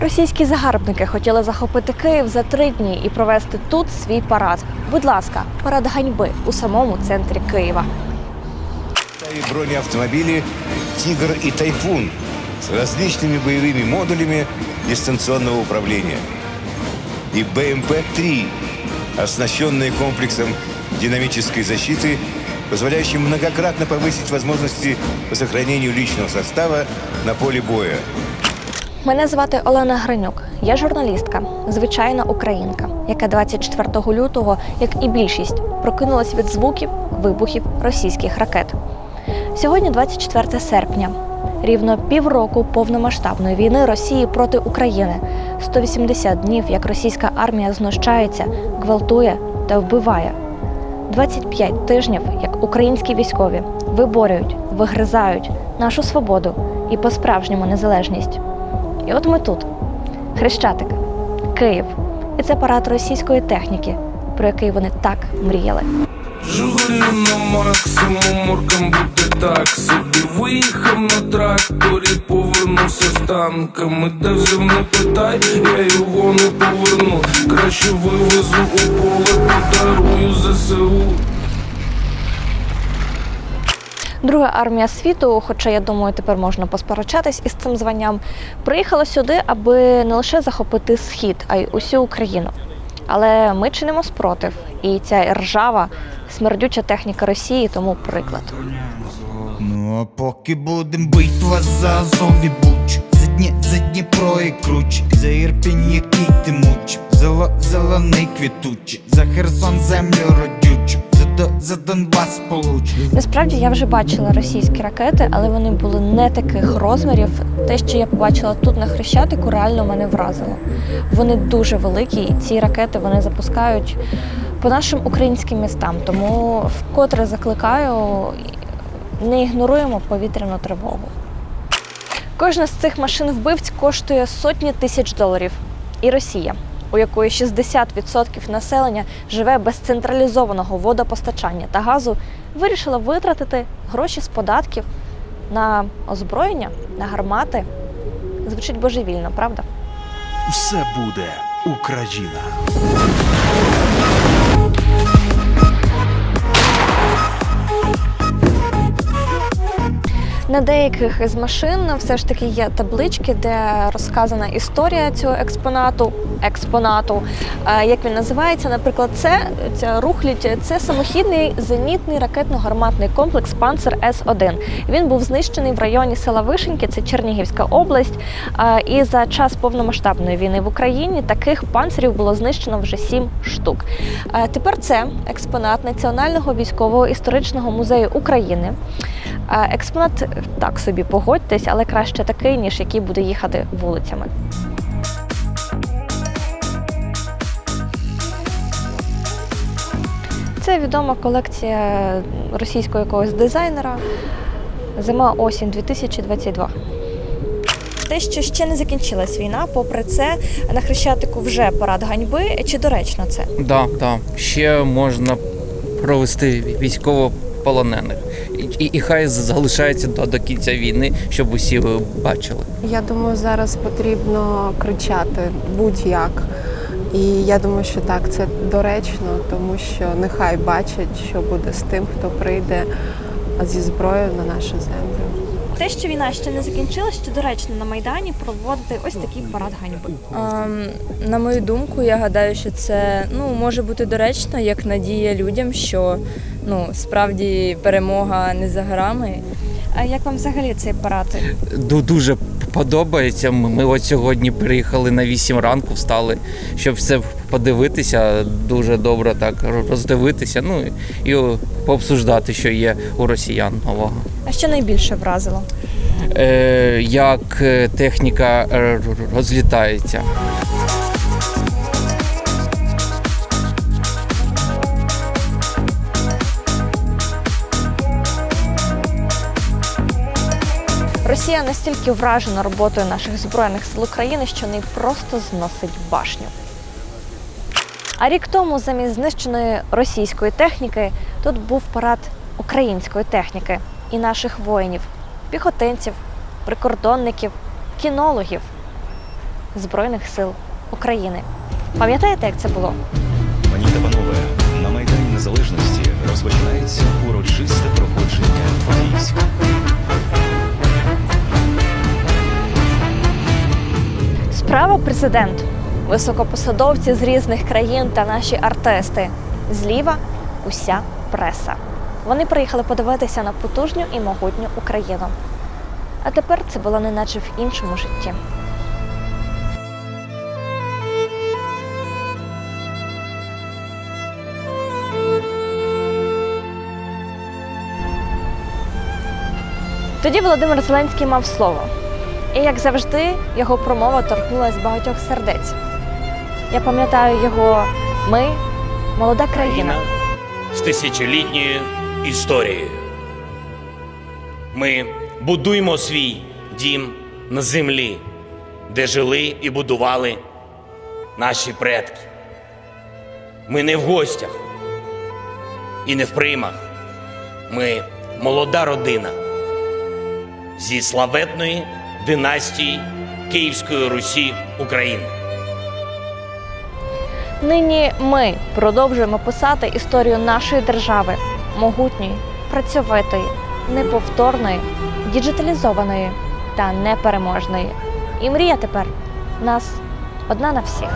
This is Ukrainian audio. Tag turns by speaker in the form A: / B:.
A: Російські загарбники хотіли захопити Київ за три дні і провести тут свій парад. Будь ласка, парад ганьби у самому центрі Києва.
B: И бронеавтомобили «Тигр» и «Тайфун» с различными боевыми модулями дистанционного управления. И БМП-3, оснащенные комплексом динамической защиты, позволяющим многократно повысить возможности по сохранению личного состава на поле боя.
A: Мене звати Олена Гринюк. Я журналістка, звичайна українка, яка 24 лютого, як і більшість, прокинулась від звуків вибухів російських ракет. Сьогодні 24 серпня. Рівно півроку повномасштабної війни Росії проти України. 180 днів, як російська армія знущається, гвалтує та вбиває. 25 тижнів, як українські військові виборюють, вигризають нашу свободу і по-справжньому незалежність. І от ми тут, Хрещатик, Київ. І це парад російської техніки, про який вони так мріяли.
C: Жигулі на максимум, моркам буде так. Собі Виїхав на тракторі, повернувся з танками. Де взяв не питай, я його не поверну. Краще вивезу у поле, подарую ЗСУ
A: Друга армія світу, хоча я думаю, тепер можна посперечатись із цим званням, приїхала сюди, аби не лише захопити схід, а й усю Україну. Але ми чинимо спротив, і ця ржава, смердюча техніка Росії тому приклад.
D: Ну а поки будем бить вас за Азов і Буч За Дні, за Дніпро і Круч За Ірпінь, який ти муч Зело, зелений квітучий За Херсон землю родючу За, за Донбас получ
A: Насправді я вже бачила російські ракети, але вони були не таких розмірів. Те, що я побачила тут на Хрещатику, реально мене вразило. Вони дуже великі, і ці ракети вони запускають по нашим українським містам. Тому вкотре закликаю, не ігноруємо повітряну тривогу. Кожна з цих машин вбивць коштує сотні тисяч доларів. І Росія, у якої 60% населення живе без централізованого водопостачання та газу, вирішила витратити гроші з податків на озброєння, на гармати. Звучить божевільно, правда?
E: Все буде Україна.
A: На деяких з машин все ж таки є таблички, де розказана історія цього експонату. Експонату, Е, як він називається, наприклад, це ця рухлядь, це самохідний зенітний ракетно-гарматний комплекс Панцер С-1. Він був знищений в районі села Вишеньки, це Чернігівська область. Е, І за час повномасштабної війни в Україні таких панцирів було знищено вже сім штук. Е, Тепер це експонат Національного військового історичного музею України. Е, Експонат так собі погодьтесь, але краще такий, ніж який буде їхати вулицями. Це відома колекція російського якогось дизайнера. Зима осінь 2022. Те, що ще не закінчилась війна, попри це на Хрещатику вже парад ганьби. Чи доречно це?
F: Да, да. Ще можна провести військовополонених. І, і, хай залишається до, до кінця війни, щоб усі бачили.
G: Я думаю, зараз потрібно кричати будь-як. І я думаю, що так, це доречно, тому що нехай бачать, що буде з тим, хто прийде зі зброєю на нашу землю.
A: Те, що війна ще не закінчилась, чи доречно на Майдані проводити ось такий парад ганьби.
H: Ем, на мою думку, я гадаю, що це ну може бути доречно як надія людям, що ну справді перемога не за горами.
A: А як вам взагалі цей парад?
F: Ду- Дуже подобається. Ми ми от сьогодні приїхали на 8 ранку, встали, щоб все подивитися, дуже добре так роздивитися. Ну і пообсуждати, що є у росіян нового.
A: А що найбільше вразило?
F: Е, як е, техніка е, розлітається.
A: Росія настільки вражена роботою наших збройних сил України, що не просто зносить башню. А рік тому замість знищеної російської техніки тут був парад української техніки і наших воїнів, піхотинців, прикордонників, кінологів. Збройних сил України. Пам'ятаєте, як це було?
I: Пані та панове, на Майдані Незалежності розпочинається урочисте проходження
A: президент, високопосадовці з різних країн та наші артисти. Зліва уся преса. Вони приїхали подивитися на потужню і могутню Україну. А тепер це було неначе в іншому житті. Тоді Володимир Зеленський мав слово. І як завжди, його промова торкнулась багатьох сердець. Я пам'ятаю його ми, молода країна.
J: з тисячолітньою історією. Ми будуємо свій дім на землі, де жили і будували наші предки. Ми не в гостях і не в приймах. Ми молода родина зі славетної династії Київської Русі України.
A: Нині ми продовжуємо писати історію нашої держави могутньої, працьовитої, неповторної, діджиталізованої та непереможної. І мрія тепер нас одна на всіх.